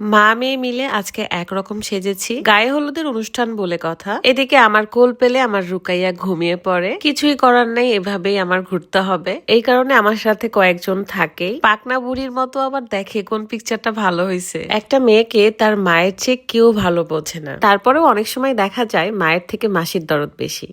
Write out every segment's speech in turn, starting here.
মা মেয়ে মিলে আজকে একরকম সেজেছি। গায়ে হলুদের অনুষ্ঠান বলে কথা। এদিকে আমার কোল পেলে আমার রুকাইয়া ঘুমিয়ে পড়ে। কিছুই করার নেই, এভাবেই আমার ঘুরতে হবে। এই কারণে আমার সাথে কয়েকজন থাকে। পাকনা বুড়ির মতো আবার দেখে কোন পিকচারটা ভালো হয়েছে একটা মেয়েকে তার মায়ের চেয়ে কেউ ভালো বোঝে না। তারপরেও অনেক সময় দেখা যায় মায়ের থেকে মাসির দরদ বেশি।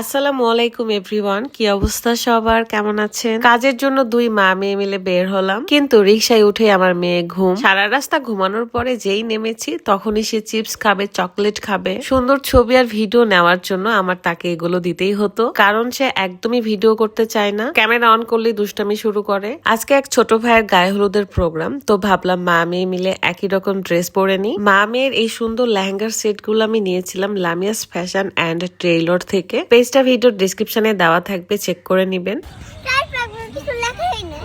আসসালামু আলাইকুম, এভরিওয়ান। কি অবস্থা সবার? কেমন আছেন? কাজের জন্য দুই মা মেয়ে মিলে বের হলাম। কিন্তু রিক্সায় উঠে আমার মেয়ে ঘুম। সারা রাস্তা ঘুমানোর পরে যেই নেমেছি, তখনই সে চিপস খাবে, চকলেট খাবে। সুন্দর ছবি আর ভিডিও নেওয়ার জন্য আমার তাকে এগুলো দিতেই হতো। কারণ সে একদমই ভিডিও করতে চায় না। ক্যামেরা অন করলে দুষ্টামি শুরু করে। আজকে এক ছোট ভাইয়ের গায়ে হলুদের প্রোগ্রাম। তো ভাবলাম মা মেয়ে মিলে একই রকম ড্রেস পরে নি মা মেয়ের এই সুন্দর লেহেঙ্গার সেটগুলো আমি নিয়েছিলাম লামিয়াস ফ্যাশন অ্যান্ড ট্রেইলর থেকে। পেজটা ভিডিওর ডিসক্রিপশনে দেওয়া থাকবে চেক করে নিবেন তার পাগল কিছু লেখাই নেই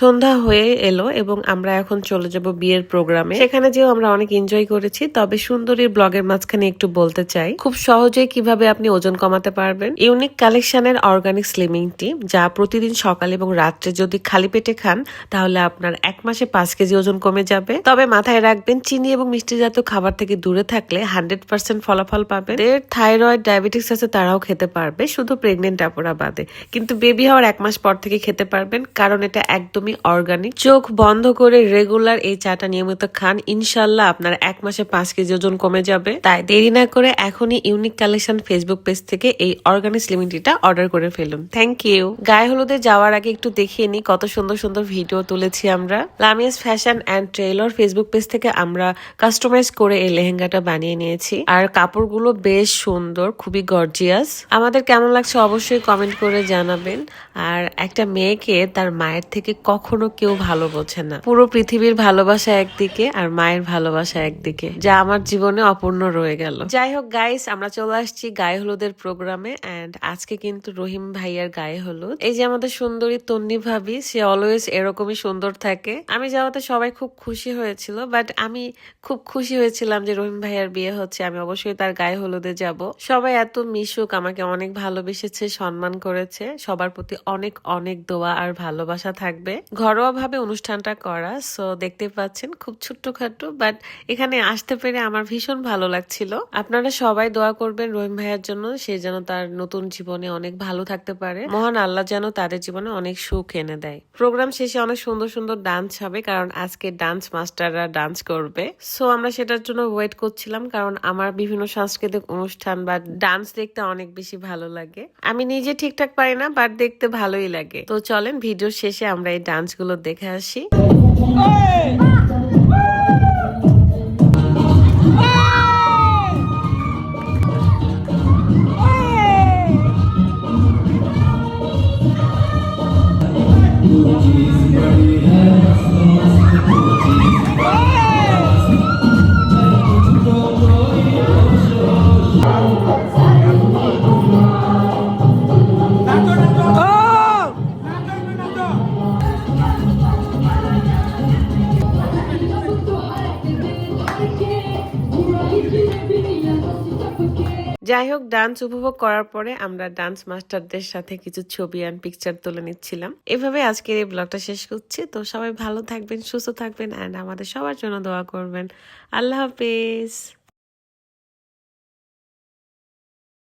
সন্ধ্যা হয়ে এলো এবং আমরা এখন চলে যাব বিয়ের প্রোগ্রামে। সেখানে যেও আমরা অনেক এনজয় করেছি, তবে সুন্দরীর ব্লগের মাঝখানে একটু বলতে চাই। খুব সহজেই কীভাবে আপনি ওজন কমাতে পারবেন? ইউনিক কালেকশনের অর্গানিক স্লিমিং টি যা প্রতিদিন সকাল এবং রাত্রে যদি খালি পেটে খান, তাহলে আপনার এক মাসে পাঁচ কেজি ওজন কমে যাবে। তবে মাথায় রাখবেন, চিনি এবং মিষ্টি জাতীয় খাবার থেকে দূরে থাকলে হান্ড্রেড পার্সেন্ট ফলাফল পাবেন। থাইরয়েড, ডায়াবেটিস আছে, তারাও খেতে পারবে, শুধু প্রেগনেন্ট আপুরা বাদে। কিন্তু বেবি হওয়ার এক মাস পর থেকে খেতে পারবেন, কারণ এটা একদমই অর্গানিক চোখ বন্ধ করে রেগুলার এই চাটা নিয়মিত খান। ইনশাল্লাহ আপনার এক মাসে পাঁচ কেজি ওজন কমে যাবে। তাই দেরি না করে এখনই ইউনিক কালেকশন ফেসবুক পেজ থেকে এই অর্গানিক স্লিমিং টিটা অর্ডার করে ফেলুন। থ্যাংক ইউ গায়ে হলুদে যাওয়ার আগে একটু দেখিয়ে নিই কত সুন্দর সুন্দর ভিডিও তুলেছি আমরা। Lamia's fashion and tailor Facebook page থেকে আমরা কাস্টমাইজ করে এই লেহেঙ্গাটা বানিয়ে নিয়েছি। আর কাপড়গুলো বেশ সুন্দর, খুবই গর্জিয়াস আমাদের কেমন লাগছে অবশ্যই কমেন্ট করে জানাবেন। আর একটা মেয়েকে তার মায়ের থেকে কখনো কেউ ভালো বোঝে না। পুরো পৃথিবীর ভালোবাসা একদিকে আর মায়ের ভালোবাসা একদিকে, যা আমার জীবনে অপূর্ণ রয়ে গেল। যাই হোক গাইস আমরা চলে আসছি গায়ে হলুদের প্রোগ্রামে অ্যান্ড আজকে কিন্তু রহিম ভাইয়ার গায়ে হলুদ। এই যে আমাদের সুন্দরী তন্নি ভাবি, সে অলওয়েজ এরকমই সুন্দর থাকে। আমি যাওয়াতে সবাই খুব খুশি হয়েছিল বাট আমি খুব খুশি হয়েছিলাম যে রহিম ভাইয়ার বিয়ে হচ্ছে, আমি অবশ্যই তার গায়ে হলুদে যাব। সবাই এত মিশুক, আমাকে অনেক ভালোবেসেছে, সম্মান করেছে, সবার প্রতি অনেক অনেক দোয়া আর ভালোবাসা থাকবে। ঘরোয়া ভাবে অনুষ্ঠানটা করা সো দেখতে পাচ্ছেন খুব ছোট্টখাটো বাট এখানে আসতে পেরে আমার ভীষণ ভালো লাগছিল। আপনারা সবাই দোয়া করবেন রহিম ভাইয়ার জন্য, সে যেন তার নতুন জীবনে অনেক ভালো থাকতে পারে। মহান আল্লাহ যেন তাদের জীবনে অনেক সুখ এনে দেয়। প্রোগ্রাম শেষে অনেক সুন্দর সুন্দর ডান্স হবে, কারণ আজকে ডান্স মাস্টাররা ডান্স করবে। সো আমরা সেটার জন্য ওয়েট করছিলাম, কারণ আমার বিভিন্ন সাংস্কৃতিক অনুষ্ঠান বা ডান্স দেখতে অনেক বেশি ভালো লাগে। আমি নিজে ঠিকঠাক পারি না বাট দেখতে ভালোই লাগে। তো চলেন ভিডিও শেষে আমরা এই ডান্সগুলো দেখে আসি। যাই হোক ডান্স উপভোগ করার পরে আমরা ডান্স মাস্টারদের সাথে কিছু ছবি অ্যান্ড পিকচার তুলে নিচ্ছিলাম। এভাবে আজকের এই ব্লগটা শেষ করছি। তো সবাই ভালো থাকবেন, সুস্থ থাকবেন অ্যান্ড আমাদের সবার জন্য দোয়া করবেন। আল্লাহ হাফেজ।